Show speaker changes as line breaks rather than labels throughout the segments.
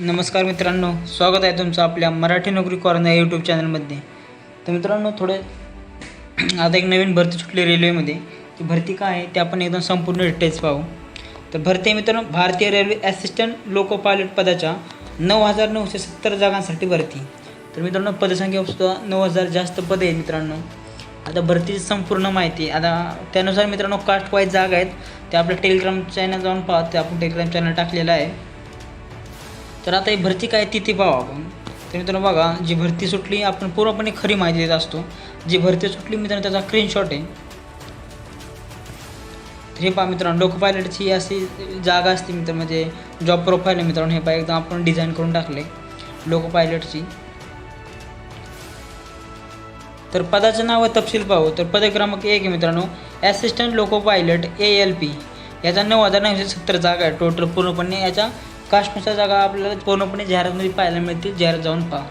नमस्कार मित्रांनो स्वागत आहे तुमचं आपल्या मराठी नोकरी कॉर्नर यूट्यूब चॅनलमध्ये तर मित्रांनो थोडे आता एक नवीन भरती सुटली रेल्वेमध्ये ती भरती काय आहे ते आपण एकदम संपूर्ण डिटेल्स पाहू. तर भरती आहे मित्रांनो भारतीय रेल्वे ॲसिस्टंट लोको पायलट पदाच्या नऊ हजार नऊशे सत्तर जागांसाठी भरती. तर मित्रांनो पदसंख्या सुद्धा नऊ हजार जास्त पदे आहेत मित्रांनो. आता भरतीची संपूर्ण माहिती आता त्यानुसार मित्रांनो कास्ट वाईज जागा आहेत. ते आपल्या टेलिग्राम चॅनल जाऊन पाहत ते आपण टेलिग्राम चॅनल टाकलेलं आहे. तर आता ही भरती काय ती ती पाहू आपण. तर मित्रांनो बघा जी भरती सुटली आपण पूर्णपणे खरी माहिती देत असतो. जी भरती सुटली मित्रांनो त्याचा स्क्रीनशॉट आहे. तर हे पहा मित्रांनो लोक पायलटची अशी जागा असते मित्र म्हणजे जॉब प्रोफाईल आहे मित्रांनो हे पहा एकदम आपण डिझाईन करून टाकले लोको पायलटची. तर पदाचं नाव व तपशील पाहू. तर पद क्रमांक एक आहे मित्रांनो assistant loco pilot A L P याचा नऊ हजार नऊशे सत्तर जागा आहे टोटल पूर्णपणे याच्या काश्मीरच्या जागा आपल्याला पूर्णपणे जाहिरातमध्ये पाहायला मिळतील. जाहिरात जाऊन पहा.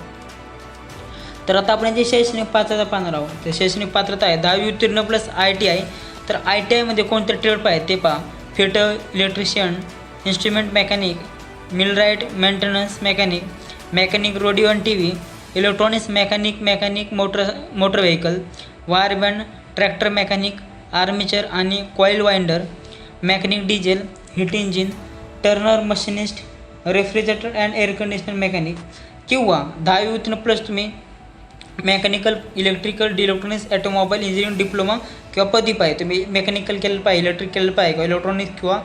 तर आता आपण जे शैक्षणिक पात्रता पाहणार आहोत. तर शैक्षणिक पात्रता आहे. दहावी उत्तीर्ण प्लस आय टी आय तर आय टी आयमध्ये कोणते ट्रेड पाहिजे ते पहा. Fitter electrician instrument mechanic millwright maintenance mechanic mechanic radio T V electronics mechanic mechanic motor motor vehicle वायरबँड tractor mechanic armature आणि coil winder mechanic diesel heat engine turner machinist refrigerator and air conditioner mechanic किंवा दहावी उत्तीर्ण plus तुम्ही mechanical electrical electronics automobile engineering diploma किंवा पदवी पाहिजे. तुम्ही mechanical केलं पाहिजे इलेक्ट्रिक केलं पाहिजे किंवा इलेक्ट्रॉनिक्स किंवा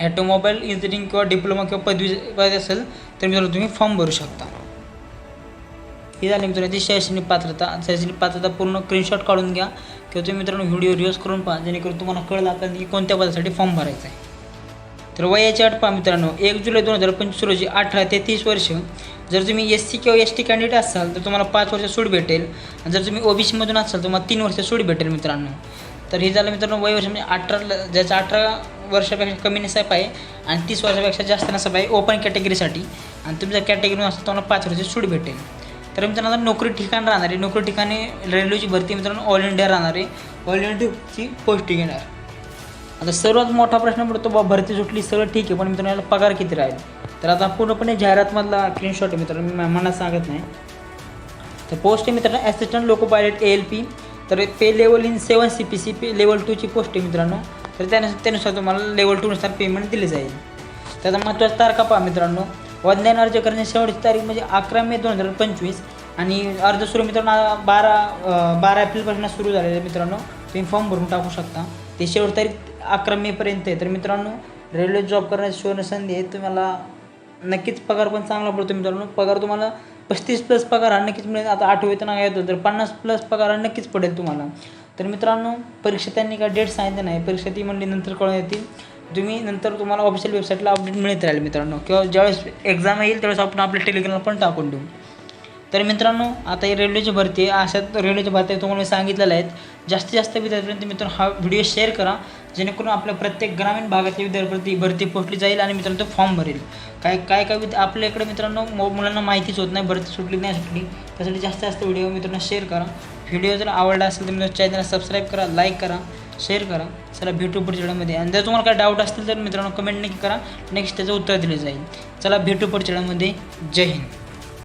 ॲटोमोबाईल इंजिनिअरिंग किंवा डिप्लोमा किंवा पदवी पाहिजे असेल तर मित्रांनो तुम्ही फॉर्म भरू शकता. ही झाली मित्रांची ती शैक्षणिक पात्रता. शैक्षणिक पात्रता पूर्ण स्क्रीनशॉट काढून घ्या. किंवा तुम्ही मित्रांनो व्हिडिओ रिव्हर्स करून पहा जेणेकरून तुम्हाला कळलं आता की कोणत्या पदासाठी फॉर्म भरायचा आहे. तर वयाची अट पहा मित्रांनो एक जुलै दोन हजार पंचवीस रोजी अठरा ते तीस वर्ष. जर तुम्ही एस सी किंवा एस टी कॅन्डिडेट असाल तर तुम्हाला पाच वर्ष सूट भेटेल. आणि जर तुम्ही ओबीसीमधून असाल तर तुम्हाला तीन वर्ष सूट भेटेल मित्रांनो. तर हे झालं मित्रांनो वय वर्ष म्हणजे अठरा ज्याचं अठरा वर्षापेक्षा कमी नसाय पाहिजे आणि तीस वर्षापेक्षा जास्त नसा पाहिजे ओपन कॅटेगरीसाठी आणि तुमच्या कॅटेगरीमध्ये असेल तुम्हाला पाच वर्ष सूट भेटेल. तर मित्रांनो आता नोकरी ठिकाण राहणार आहे नोकरी ठिकाणी रेल्वेची भरती मित्रांनो ऑल इंडिया राहणार. आहे ऑल इंडियाची पोस्टिंग येणार आता सर्वात मोठा प्रश्न पडतो बा भरती सुटली सगळं ठीक आहे पण मित्रांनो याला पगार किती राहील? तर आता पूर्णपणे जाहिरातमधला स्क्रीनशॉट आहे मित्रांनो मी मनात सांगत नाही. तर पोस्ट आहे मित्रांनो assistant loco pilot A L P तर pay level in seven C P C P level टूची post आहे मित्रांनो. तर त्यानुसार त्यानुसार तुम्हाला लेवल टूनुसार पेमेंट दिले जाईल. त्याचा महत्त्वाचा तारखा पहा मित्रांनो. ऑनलाईन अर्ज करण्याची शेवटची तारीख म्हणजे अकरा मे दोन हजार पंचवीस आणि अर्ज सुरू मित्रांनो बारा बारा एप्रिलपासून सुरू झालेलं आहे मित्रांनो. तुम्ही फॉर्म भरून टाकू शकता. ते शेवट तारीख अकरा मेपर्यंत आहे. तर मित्रांनो रेल्वे जॉब करण्याची सुवर्णसंधी आहे तुम्हाला नक्कीच पगार पण चांगला पडतो मित्रांनो. पगार तुम्हाला पस्तीस प्लस पगार हा नक्कीच मिळेल. आता आठवं वेतन येतो तर पन्नास प्लस पगार हा नक्कीच पडेल तुम्हाला. तर मित्रांनो परीक्षा त्यांनी काय डेट सांगितलं नाही. परीक्षा ती म्हणली नंतर कळून येतील. तुम्ही नंतर तुम्हाला ऑफिशियल वेबसाईटला अपडेट मिळत राहील मित्रांनो. किंवा ज्यावेळेस एक्झाम येईल त्यावेळेस आपण आपल्या टेलिग्रामला पण टाकून देऊ. तर मित्रांनो आता ही रेल्वेची भरती आहे. अशात रेल्वेच्या भरती तुम्हाला मी सांगितलेलं आहेत. जास्तीत जास्त विद्यार्थ्यांपर्यंत मित्रांनो हा व्हिडिओ शेअर करा. जेणेकरून आपल्या प्रत्येक ग्रामीण भागातल्या विद्यार्थी भरती पोहोचली जाईल आणि मित्रांनो तो फॉर्म भरेल. काय काय काय विद आपल्याकडे मित्रांनो मुलांना माहितीच होत नाही भरती सुटली नाही सुटली. त्यासाठी जास्तीत जास्त व्हिडिओ मित्रांनो शेअर करा. व्हिडिओ जर आवडला असेल तर मित्रांनो चॅनलला सबस्क्राईब करा लाईक करा शेअर करा. चला भेटू पुढच्या वेळामध्ये आणि जर तुम्हाला काय डाऊट असतील तर मित्रांनो कमेंट नक्की करा. नेक्स्ट त्याचं उत्तर दिलं जाईल. चला भेटू पुढच्या वेळामध्ये जय हिंद.